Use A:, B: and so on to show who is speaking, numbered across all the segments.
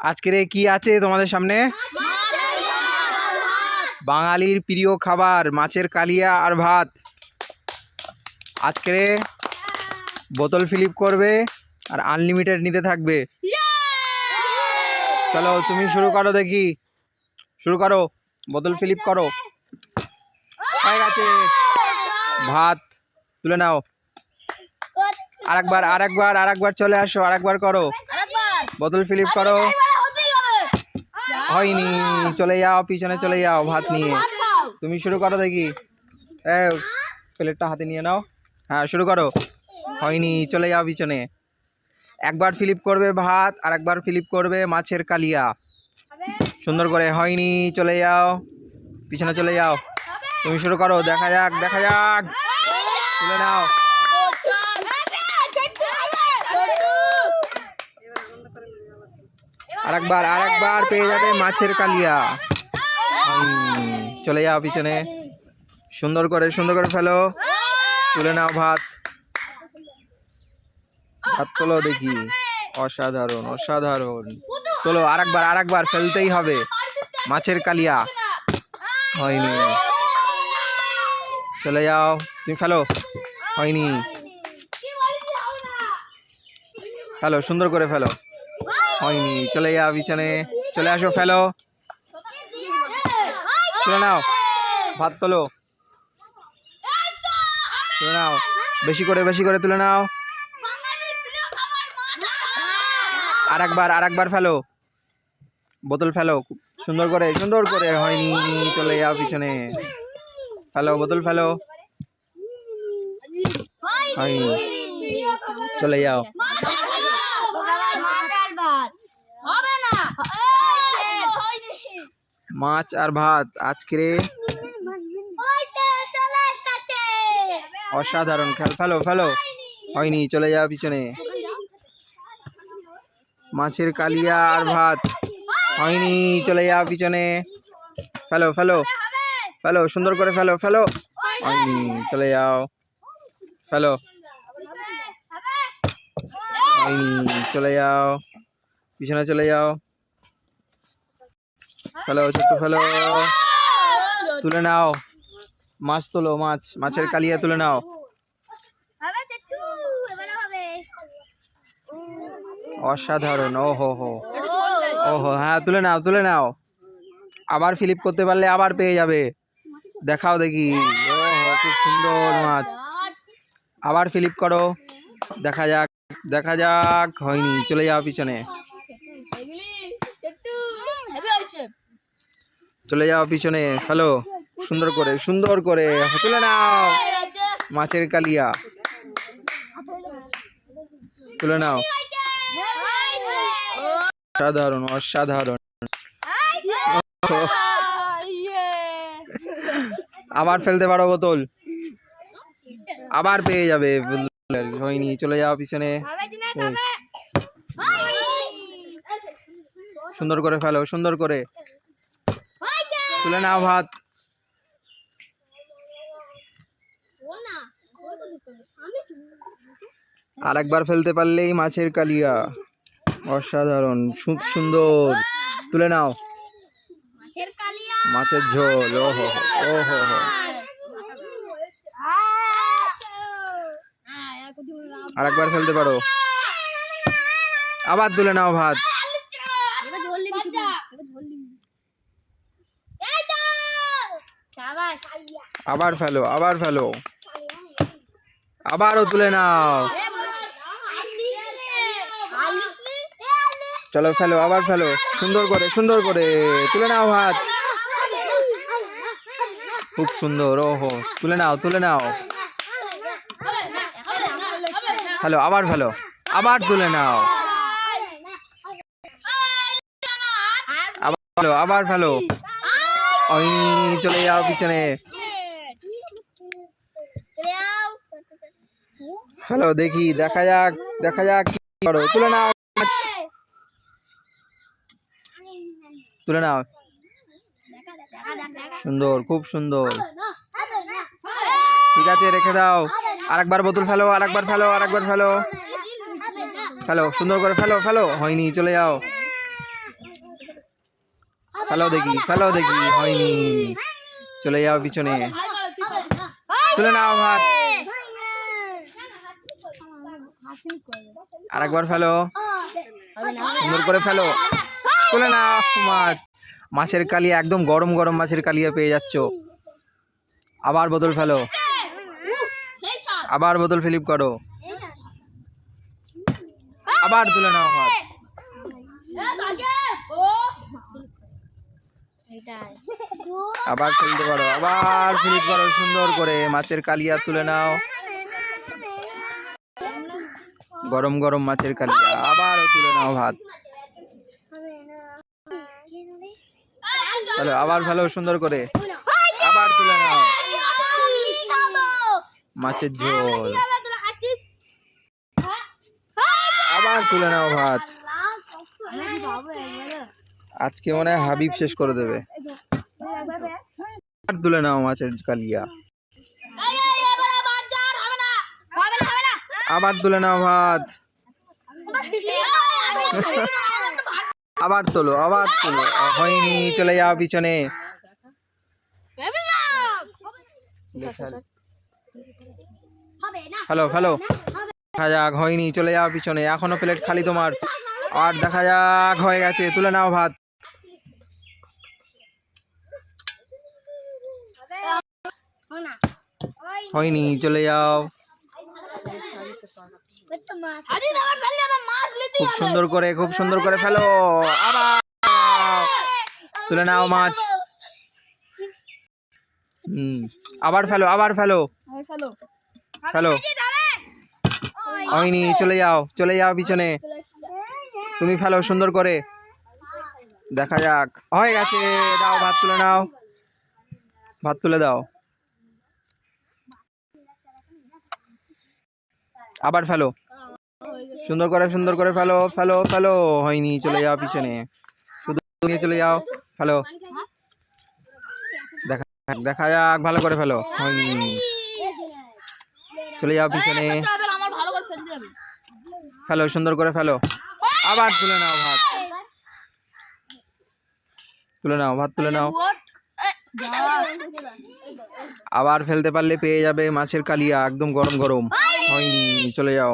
A: আজকের কি আছে তোমাদের সামনে? বাঙালির প্রিয় খাবার, মাছের কালিয়া আর ভাত। আজকের বোতল ফিলিপ করবে আর আনলিমিটেড নিতে থাকবে। চলো তুমি শুরু করো দেখি। শুরু করো, বোতল ফিলিপ করো। হয়ে গেছে। ভাত তুলে নাও। আরেকবার আরেকবার আরেকবার চলে আসো, আরেকবার করো। বোতল ফিলিপ করো। হয়নি চলে যাও পিছনে চলে যাও ভাত নিয়ে। তুমি শুরু করো দেখি। প্লেটটা হাতে নিয়ে নাও। হ্যাঁ শুরু করো। হয়নি চলে যাও পিছনে। একবার ফিলিপ করবে ভাত আর একবার ফিলিপ করবে মাছের কালিয়া। সুন্দর করে হয়নি চলে যাও। পিছনে চলে যাও। তুমি শুরু করো দেখা যাক দেখা যাক। তুলে নাও। আরেকবার আরেকবার পেয়ে যাবে মাছের কালিয়া। চলে যাও পিছনে। সুন্দর করে সুন্দর করে ফেলো। তুলে নাও ভাত। ভাত তোলো দেখি। অসাধারণ অসাধারণ। তোলো, আরেকবার আরেকবার ফেলতেই হবে। মাছের কালিয়া। হয়নি। চলে যাও। তুমি ফেলো। হয়নি। ফেলো, সুন্দর করে ফেলো। হয়নি, চলে যাও পিছনে। চলে আসো, ফেলো। তুলে নাও। ভাত তোলো। তুলে নাও। বেশি করে বেশি করে তুলে নাও। আর একবার আর একবার ফেলো। বোতল ফেলো সুন্দর করে সুন্দর করে। হয়নি, চলে যাও পিছনে। ফেলো, বোতল ফেলো। হয়নি, চলে যাও। মাছ আর ভাত আজকে অসাধারণ খেল। ফেলো ফেলো। হয়নি, চলে যাও পিছনে। মাছের কালিয়া আর ভাত। হয়নি, চলে যাও পিছনে। ফেলো ফেলো। ফেলো, সুন্দর করে ফেলো ফেলো। হয়নি, চলে যাও। ফেলো। হয়নি, চলে যাও। পিছনে চলে যাও। ফেলো ছোট্ট ফেলো। তুলে নাও। মাছ তোলো মাছ। মাছের কালিয়া তুলে নাও। অসাধারণ ও হো হো। ও হো হ্যাঁ তুলে নাও তুলে নাও। আবার ফিলিপ করতে পারলে আবার পেয়ে যাবে। দেখাও দেখি। ও হো খুব সুন্দর মাছ। আবার ফিলিপ করো। দেখা যাক দেখা যাক। হয়নি চলে যাও পিছনে। চলে যাও পিছনে। হ্যালো সুন্দর করে সুন্দর করে। তুলে নাও। মাছের কালিয়া। তুলে নাও। অসাধারণ অসাধারণ। আবার ফেলতে পারো বোতল। আবার পেয়ে যাবে। হয়নি, চলে যাও পিছনে। সুন্দর করে ফেলো, সুন্দর করে। তুলে নাও ভাত। আর একবার ফেলতে পারলেই মাছের কালিয়া। অসাধারণ সুন্দর। তুলে নাও। মাছের ঝোল, ও হো ও হো হো। আর একবার ফেলতে পারো। আবার তুলে নাও ভাত। আবার ফেলো আবার ফেলো। আবারও তুলে নাও। চলো ফেলো, আবার ফেলো। সুন্দর করে সুন্দর করে। তুলে নাও ভাত খুব সুন্দর, ওহো। তুলে নাও তুলে নাও। ফেলো, আবার ফেলো। আবার তুলে নাও। আবার ফেলো আবার ফেলো। চলে যাও পিছনে। ফেলো দেখি, দেখা যাক দেখা যাক কি করো। তুলে নাও। মাছ। তুলে নাও। সুন্দর, খুব সুন্দর। ঠিক আছে, রেখে দাও। আরেকবার বোতল ফেলো, আরেকবার ফেলো আরেকবার ফেলো। ফেলো, সুন্দর করে ফেলো ফেলো। হয়নি, চলে যাও। ফেলো দেখি ফেলো দেখি, হয়নি। চলে যাও পিছনে। তুলে নাও ভাত। আর একবার ফেলো। সুন্দর করে ফেলো। তুলে নাও মাছ মাছের কালিয়া একদম গরম গরম মাছের কালিয়া পেয়ে যাচ্ছ। আবার বোতল ফেলো। আবার বোতল ফিলিপ করো। আবার তুলে নাও আবার ফেলতে পারো আবার ফিলিপ করো, সুন্দর করে মাছের কালিয়া তুলে নাও। গরম গরম মাছের কালিয়া আবারও তুলে নাও ভাত। চলো, আবার ভালো সুন্দর করে আবার তুলে নাও। মাছের ঝোল। আবার তুলে নাও ভাত। আজকে মনে হয় হাবিব শেষ করে দেবে। আর তুলে নাও মাছের কালিয়া। আবার তুলে নাও ভাত। আবার তোলো আবার তোলো। হয়নি, চলে যাও পিছনে। Hello hello. দেখা যাক, হয়নি, চলে যাও পিছনে। এখনও প্লেট খালি তোমার। আর দেখা যাক, হয়ে গেছে। তুলে নাও ভাত। হয়নি, চলে যাও। খুব সুন্দর করে খুব সুন্দর করে ফেলো। আবার তুলে নাও মাছ। হুম আবার ফেলো আবার ফেলো। ফেলো। হয়নি চলে যাও চলে যাও পিছনে। তুমি ফেলো সুন্দর করে। দেখা যাক। হয়ে গেছে। দাও ভাত তুলে নাও। ভাত তুলে দাও। আবার ফেলো। সুন্দর করে সুন্দর করে ফেলো ফেলো ফেলো। হয়নি, চলে যাও পিছনে। শুধু নিয়ে চলে যাও, ফেলো। দেখা দেখা যাক, ভালো করে ফেলো। হয়নি। চলে যাও পিছনে। ফেলো, সুন্দর করে ফেলো। আবার তুলে নাও ভাত। তুলে নাও, ভাত তুলে নাও। আবার ফেলতে পারলে পেয়ে যাবে মাছের কালিয়া, একদম গরম গরম। হয়নি, চলে যাও।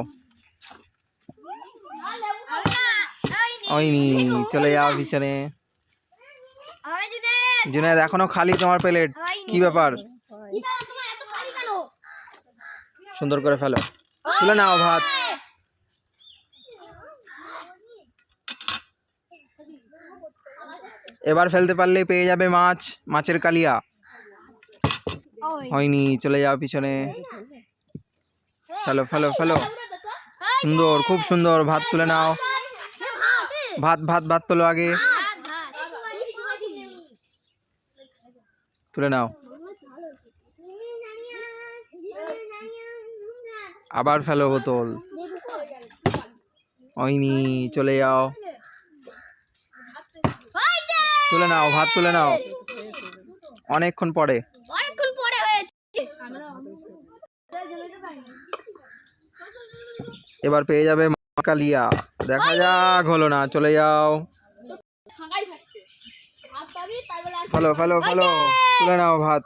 A: হয়নি চলে যাও পিছনে। জুনায়দ এখনও খালি তোমার প্লেট। কি ব্যাপার? সুন্দর করে ফেলো। তুলে নাও ভাত। এবার ফেলতে পারলে পেয়ে যাবে মাছ মাছের কালিয়া। হয়নি চলে যাও পিছনে। ফেলো ফেলো ফেলো। সুন্দর খুব সুন্দর। ভাত তুলে নাও। ভাত ভাত ভাত তোলো আগে। তুলে নাও। আবার ফেলো বোতল। হয়নি চলে যাও। তুলে নাও ভাত তুলে নাও। অনেকক্ষণ পরে।
B: অনেকক্ষণ পরে হয়েছে।
A: এবার পেয়ে যাবে মা কালিয়া। দেখা যাক, হলো না, চলে যাও। ফেলো ফেলো ফেলো তুলে নাও ভাত।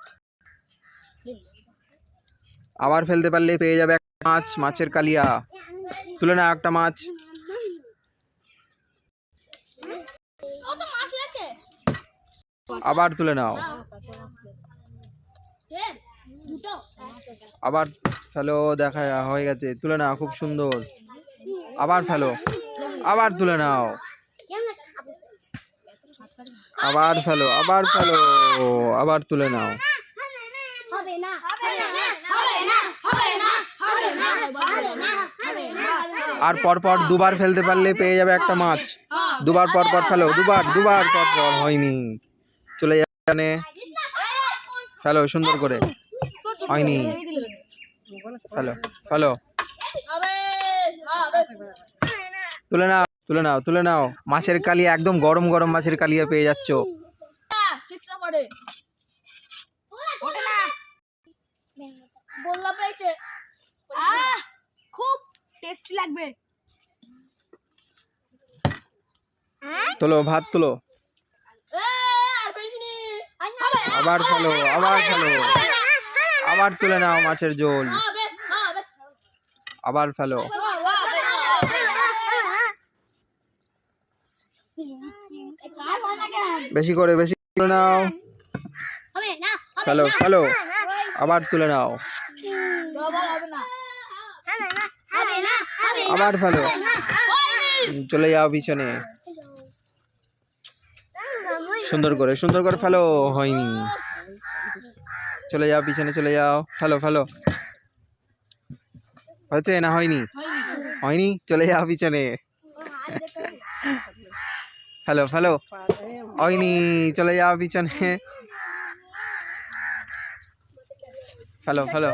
A: আবার ফেলতে পারলে পেয়ে যাবে একটা মাছ, মাছের কালিয়া। তুলে নাও একটা মাছ। আবার তুলে নাও। আবার ফেলো, দেখা হয়ে গেছে। তুলে নাও, খুব সুন্দর। আবার ফেলো। আবার তুলে নাও। আবার ফেলো আবার ফেলো, আবার তুলে নাও। আর পরপর দুবার ফেলতে পারলে পেয়ে যাবে একটা মাছ। দুবার পর পর ফেলো, দুবার দুবার পর পর হয়নি। চলে যাবে ফেলো, সুন্দর করে। হয়নি। ফেলো ফেলো। তুলে নাও তুলে নাও তুলে নাও। মাছের কালিয়া, একদম গরম গরম মাছের কালিয়া পেয়ে যাচ্ছ।
B: লাগবে
A: তোলো, ভাত তোলো। আবার ফেলো আবার ফেলো। আবার তুলে নাও মাছের ঝোল। আবার ফেলো। বেশি করে, বেশি তুলে নাও।
B: হ্যালো
A: ফেলো। আবার তুলে নাও। আবার ফেলো। চলে যাও পিছনে। সুন্দর করে সুন্দর করে ফেলো। হয়নি। চলে যাও পিছনে, চলে যাও। ফেলো ফেলো। হয়েছে না হয়নি? হয়নি? চলে যাও পিছনে। ফেলো ফেলো। হয়নি চলে যাও পিছনে। ফেলো ফেলো।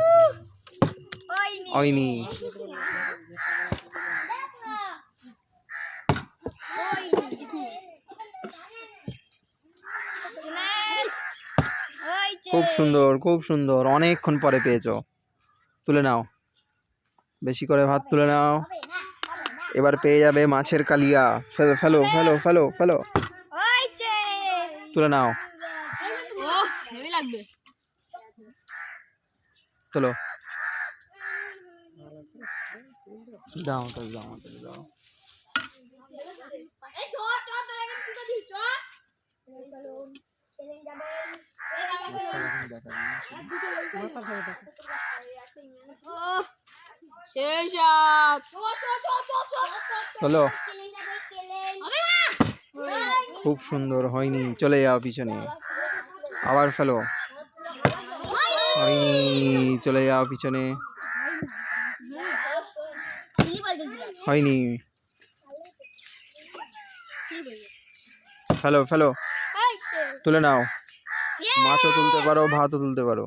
A: হয়নি খুব সুন্দর খুব সুন্দর। অনেকক্ষণ পরে পেয়েছ। তুলে নাও। বেশি করে ভাত তুলে নাও। এবার পেয়ে যাবে মাছের কালিয়া। ফেলো ফেলো ফেলো ফেলো ফেলো। তুলে নাও। চলো দাও তাহলে দাও তাহলে দাও চলো। খুব সুন্দর হয়নি চলে যাও পিছনে। আবার ফেলো। হয়নি চলে যাও পিছনে। হয়নি। ফেলো ফেলো। তুলে নাও। মাছও তুলতে পারো ভাতও তুলতে পারো।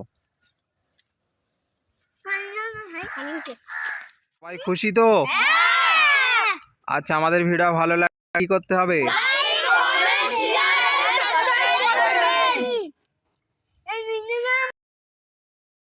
A: সবাই খুশি তো? আচ্ছা আমাদের ভিডিও ভালো লাগে। কি করতে হবে?